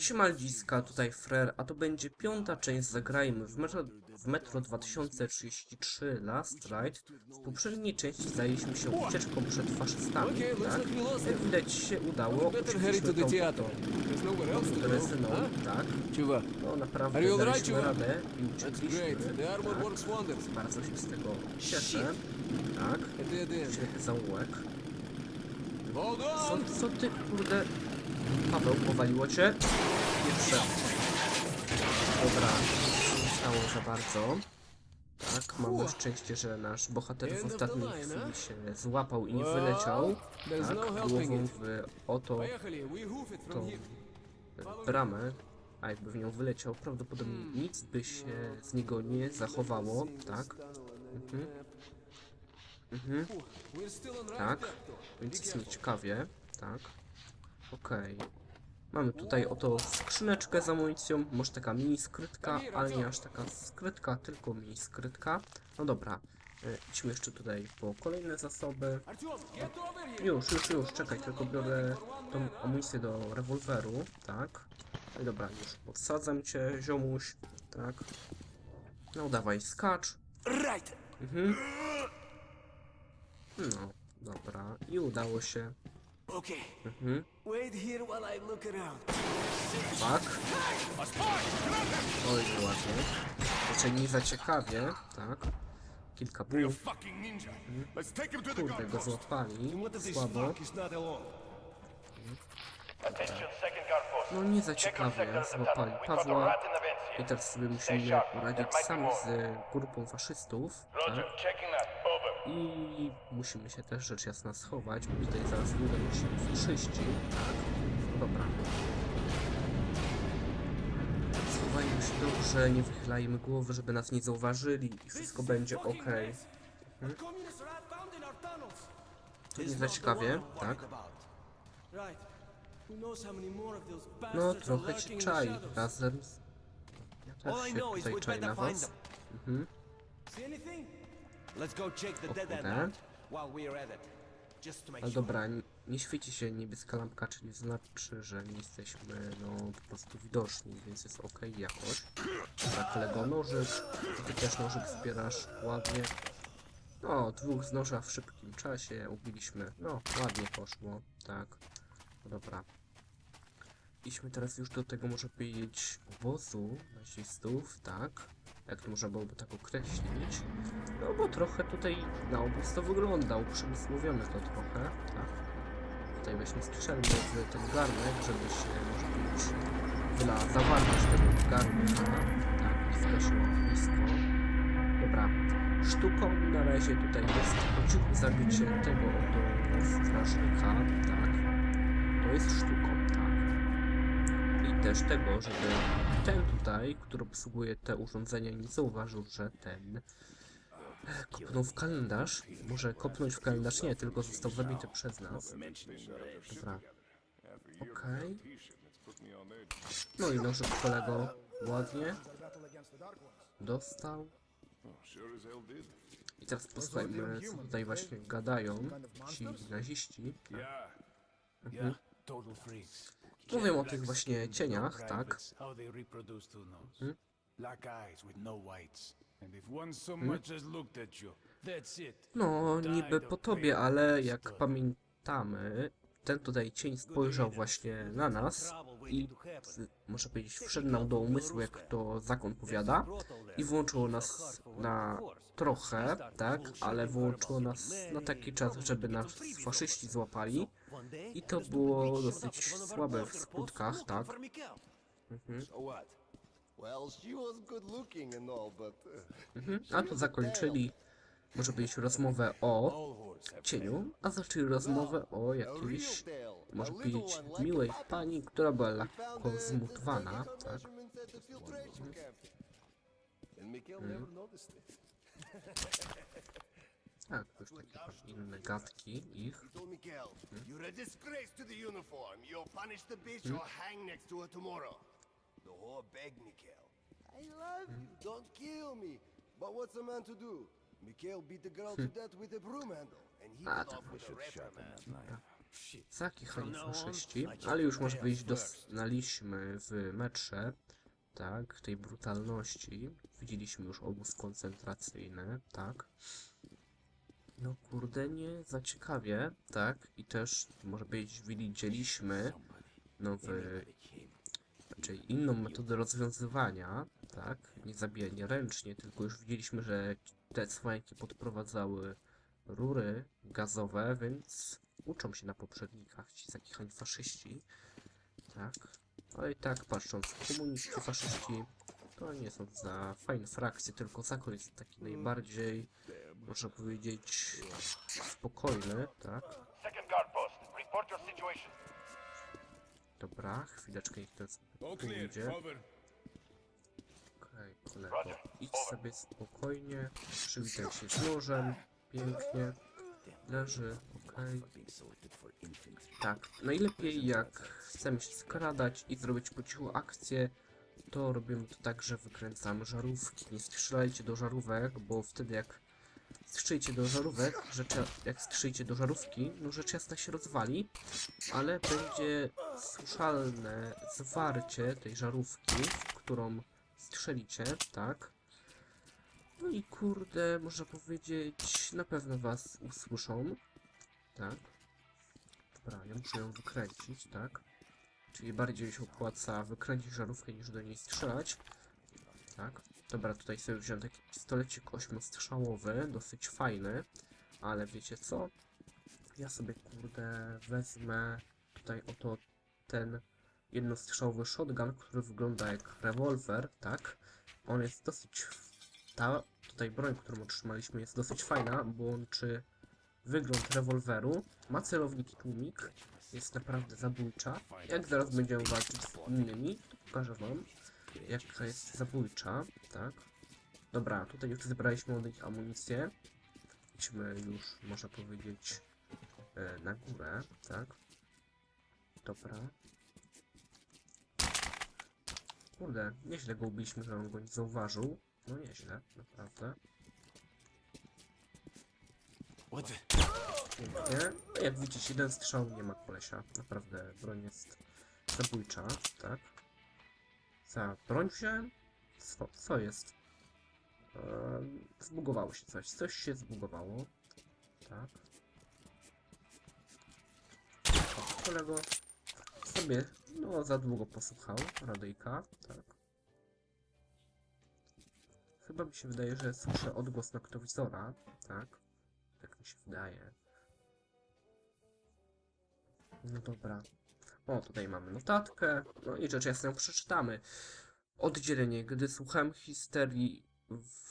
Siemaldziska, tutaj Frer, a to będzie piąta część Zagrajmy w Metro, w metro 2033 Last Ride. W poprzedniej części zajęliśmy się ucieczką przed faszystami, tak? Jak widać się udało, opuściliśmy tą rezyną, tak? No naprawdę daliśmy radę i uciekliśmy, tak? Bardzo się z tego cieszę, tak? Świetny zaułek. Co, co ty kurde... Paweł, powaliło cię. Pierwsze. Dobra, nie stało za bardzo. Tak, mamy szczęście, że nasz bohater w ostatniej chwili się złapał i nie wyleciał. Tak, głową w oto tą bramę, a jakby w nią wyleciał, prawdopodobnie nic by się z niego nie zachowało, tak? Mhm. Mhm. Tak, więc jest nieciekawie, tak. Okej. Okay. Mamy tutaj oto skrzyneczkę z amunicją, może taka mini skrytka, ale nie aż taka skrytka, tylko mini skrytka. No dobra, e, idźmy jeszcze tutaj po kolejne zasoby. Już, już, już, czekaj, tylko biorę tą amunicję do rewolweru, tak. No dobra, już podsadzam cię, ziomuś, tak. No dawaj, skacz. Right. Mhm. No, dobra, i udało się. Okay, Mhm. wait here while I look around. Tak. Oj, ładnie. Znaczy nie za ciekawie, tak. Kilka to the Kurde, go złapali. Słabo. post. No nie za ciekawie. Złapali Pawła. I teraz sobie musimy poradzić sami z grupą faszystów, tak. I musimy się też rzecz jasna schować, bo tutaj zaraz udają się faszyści, tak. No dobra. Schowajmy się dobrze, nie wychylajmy głowy, żeby nas nie zauważyli i wszystko będzie ok. Tunnels. To nie za ciekawie, tak? No, bastards are trochę cię czai razem z... Ja też się tutaj czai na was. Mhm. Let's go check the O dead end kurde. out while we're at it. Just to make Ale sure. dobra, n- nie świeci się niebieska lampka, czyli znaczy, że nie jesteśmy no po prostu widoczni, więc jest ok jakoś. Dobra, kolego, nożyk, ty też nożyk zbierasz, ładnie. No, dwóch z noża w szybkim czasie ubiliśmy, no, ładnie poszło, tak. No dobra. Idźmy teraz już do tego, może powiedzieć, obozu nazistów, tak? Jak można byłoby tak określić? No bo trochę tutaj na obóz to wygląda, uprzemysłowione to trochę, tak? Tutaj weźmy strzelmy w ten garnek, żeby się, może powiedzieć, wyla zawartość tego garnka, tak? I skreśliło blisko. Dobra, sztuką na razie tutaj jest po cichu zabicie tego oto strażnika, tak? To jest sztuką, tak? I też tego, żeby ten tutaj, który obsługuje te urządzenia, nie zauważył, że ten e, kopnął w kalendarz. Może kopnąć w kalendarz nie, tylko został zabity przez nas. Dobra. Okej. No i nożyk kolego ładnie. Dostał. I teraz posłuchajmy, co tutaj właśnie gadają ci naziści. Yeah. Mówią o tych właśnie cieniach, tak? Hmm? No Hmm? No, niby po tobie, ale jak pamiętamy, ten tutaj cień spojrzał właśnie na nas i można powiedzieć wszedł nam do umysłu, jak to zakon powiada i włączyło nas na trochę, tak, ale włączyło nas na taki czas, żeby nas faszyści złapali i to było dosyć słabe w skutkach, tak. Mhm. Uh, Mhm. A tu zakończyli, może powiedzieć, rozmowę o cieniu, a zaczęli rozmowę o a jakiejś może like miłej pani, która była lekko zmutowana, tak? measurements at the filtration camp. And Mikhail never noticed it. Tak, to już takie inne gadki ich. Mikhail, you're a disgrace to the uniform. You'll punish the bitch or hang next to her tomorrow. The whore begged Mikhail. I love you, don't kill me. But what's a man to do? Mikhail beat the girl to death with a broom handle, and he got off with a reprimand. Zakich faszyści, ale już może powiedzieć, doznaliśmy w metrze, tak, tej brutalności. Widzieliśmy już obóz koncentracyjny, tak. No kurde, nie za ciekawie, tak, i też może powiedzieć, widzieliśmy nowy, raczej inną metodę rozwiązywania, tak, nie zabijanie ręcznie, tylko już widzieliśmy, że te cwańki podprowadzały rury gazowe, więc uczą się na poprzednikach ci zakichani faszyści, tak, ale i tak patrząc, komuniści, faszyści, to nie są za fajne frakcje, tylko zakon jest taki najbardziej, można powiedzieć, spokojny, tak, dobra, chwileczkę clear. idzie. Over. Okej, kolego, idź sobie spokojnie, przywitaj się z nożem, pięknie, leży, okej. Tak, najlepiej jak chcemy się skradać i zrobić po cichu akcję, to robimy to tak, że wykręcamy żarówki. Nie strzelajcie do żarówek, bo wtedy jak strzelcie do żarówek, rzecz, jak strzelcie do żarówki, no rzecz jasna się rozwali, ale będzie słyszalne zwarcie tej żarówki, w którą strzelicie, tak? No i kurde, można powiedzieć, na pewno was usłyszą, tak? Dobra, ja muszę ją wykręcić, tak? Czyli bardziej się opłaca wykręcić żarówkę niż do niej strzelać. Tak. Dobra, tutaj sobie wziąłem taki pistolecik ośmiostrzałowy, dosyć fajny, ale wiecie co? Ja sobie kurde wezmę tutaj oto ten jednostrzałowy shotgun, który wygląda jak rewolwer, tak? On jest dosyć... Ta tutaj broń, którą otrzymaliśmy jest dosyć fajna, bo łączy wygląd rewolweru, ma celownik i tłumik, jest naprawdę zabójcza. Jak zaraz będziemy walczyć z innymi, to pokażę wam, jaka jest zabójcza, tak? Dobra, tutaj już zebraliśmy od nich amunicję. Idźmy już, można powiedzieć, e, na górę, tak? Dobra. Kurde, nieźle go ubiliśmy, że on go nie zauważył. No nieźle, naprawdę. Pięknie. No jak widzicie, jeden strzał nie ma kolesia. Naprawdę, broń jest zabójcza, tak? Za broń wziąłem? Co, co jest? Ehm, zbugowało się coś. Coś się zbugowało. Tak. O, kolego sobie, no za długo posłuchał radyjka, tak. Chyba mi się wydaje, że słyszę odgłos noktowizora, tak. Tak mi się wydaje. No dobra. O, tutaj mamy notatkę. No i rzecz jasna ją przeczytamy. Oddzielenie. Gdy słuchałem histerii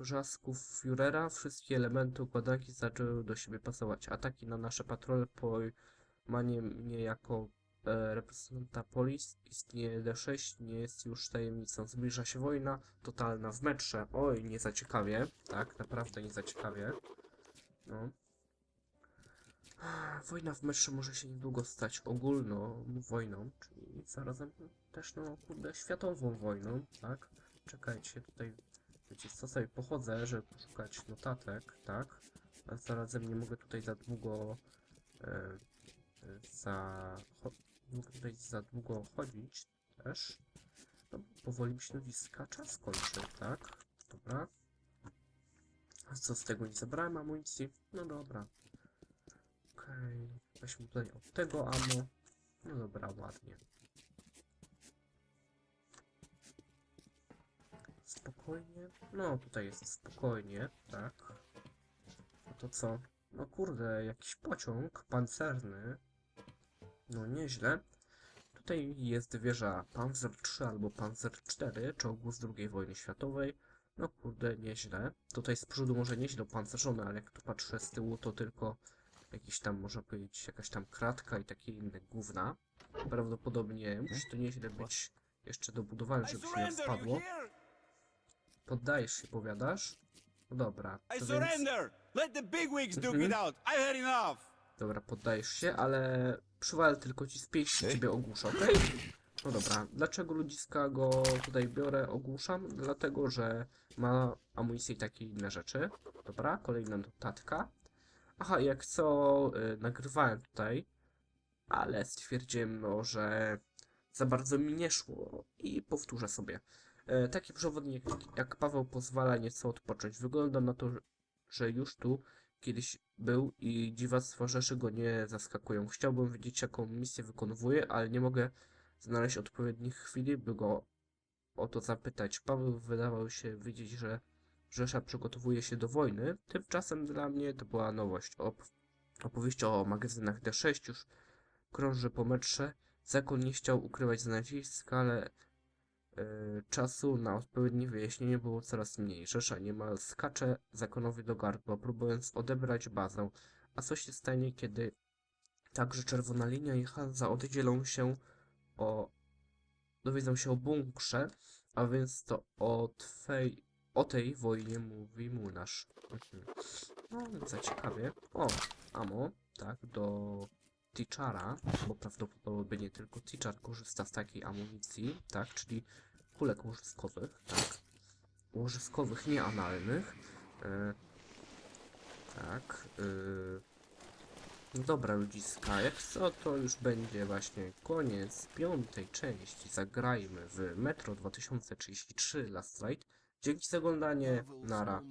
wrzasków Führera, wszystkie elementy układanki zaczęły do siebie pasować. Ataki na nasze patrole pojmanie mnie jako e, reprezentanta polis istnieje D6, nie jest już tajemnicą. Zbliża się wojna totalna w metrze. Oj, nie za ciekawie. Tak, naprawdę nie za ciekawie. No. Wojna w metrze może się niedługo stać ogólną wojną, czyli zarazem też, no kurde, światową wojną, tak? Czekajcie, tutaj, wiecie co, sobie pochodzę, żeby poszukać notatek, tak? A zarazem nie mogę tutaj za długo, e, za, nie mogę tutaj za długo chodzić też. No, powoli mi się nowiska czas kończy, tak? Dobra. A co z tego nie zabrałem amunicji? No dobra. Okej, weźmy tutaj od tego ammo. No dobra, ładnie. Spokojnie. No, tutaj jest spokojnie, tak. No to co? No kurde, jakiś pociąg pancerny. No nieźle. Tutaj jest wieża Panzer III albo Panzer IV, czołgu z II wojny światowej. No kurde, nieźle. Tutaj z przodu może nieźle opancerzone, ale jak tu patrzę z tyłu, to tylko jakiś tam, można powiedzieć, jakaś tam kratka i takie inne gówna. Prawdopodobnie musi to nieźle być jeszcze dobudowane, żeby się nie spadło. Poddajesz się, powiadasz? No dobra, I to więc... surrender! Let the bigwigs duke Mhm. it out! I had enough! Dobra, poddajesz się, ale przywal tylko ci z pięści ciebie ogłusza, okej? No dobra, dlaczego ludziska go tutaj biorę, ogłuszam? Dlatego, że ma amunicję i takie inne rzeczy. Dobra, kolejna notatka. Aha, jak co y, nagrywałem tutaj, ale stwierdziłem, no, że za bardzo mi nie szło i powtórzę sobie. E, taki przewodnik jak Paweł pozwala nieco odpocząć. Wygląda na to, że- już tu kiedyś był i dziwactwa rzeczy go nie zaskakują. Chciałbym wiedzieć, jaką misję wykonuje, ale nie mogę znaleźć odpowiednich chwili, by go o to zapytać. Paweł wydawał się wiedzieć, że Rzesza przygotowuje się do wojny. Tymczasem dla mnie to była nowość. Op opowieść o magazynach D6 już krąży po metrze. Zakon nie chciał ukrywać znaleziska, ale e, czasu na odpowiednie wyjaśnienie było coraz mniej. Rzesza niemal skacze zakonowi do gardła, próbując odebrać bazę. A co się stanie, kiedy także czerwona linia i Hansa oddzielą się o... dowiedzą się o bunkrze, a więc to o twej... o tej wojnie mówi młynarz. Mhm. No, za ciekawie. O, amo, tak, do Tichara, bo prawdopodobnie nie tylko Tichar korzysta z takiej amunicji, tak, czyli kulek łożyskowych, tak, łożyskowych, nie analnych, e, tak, e, no dobra ludziska, jak co, to już będzie właśnie koniec piątej części, zagrajmy w Metro 2033 Last Ride, dzięki za oglądanie, nara.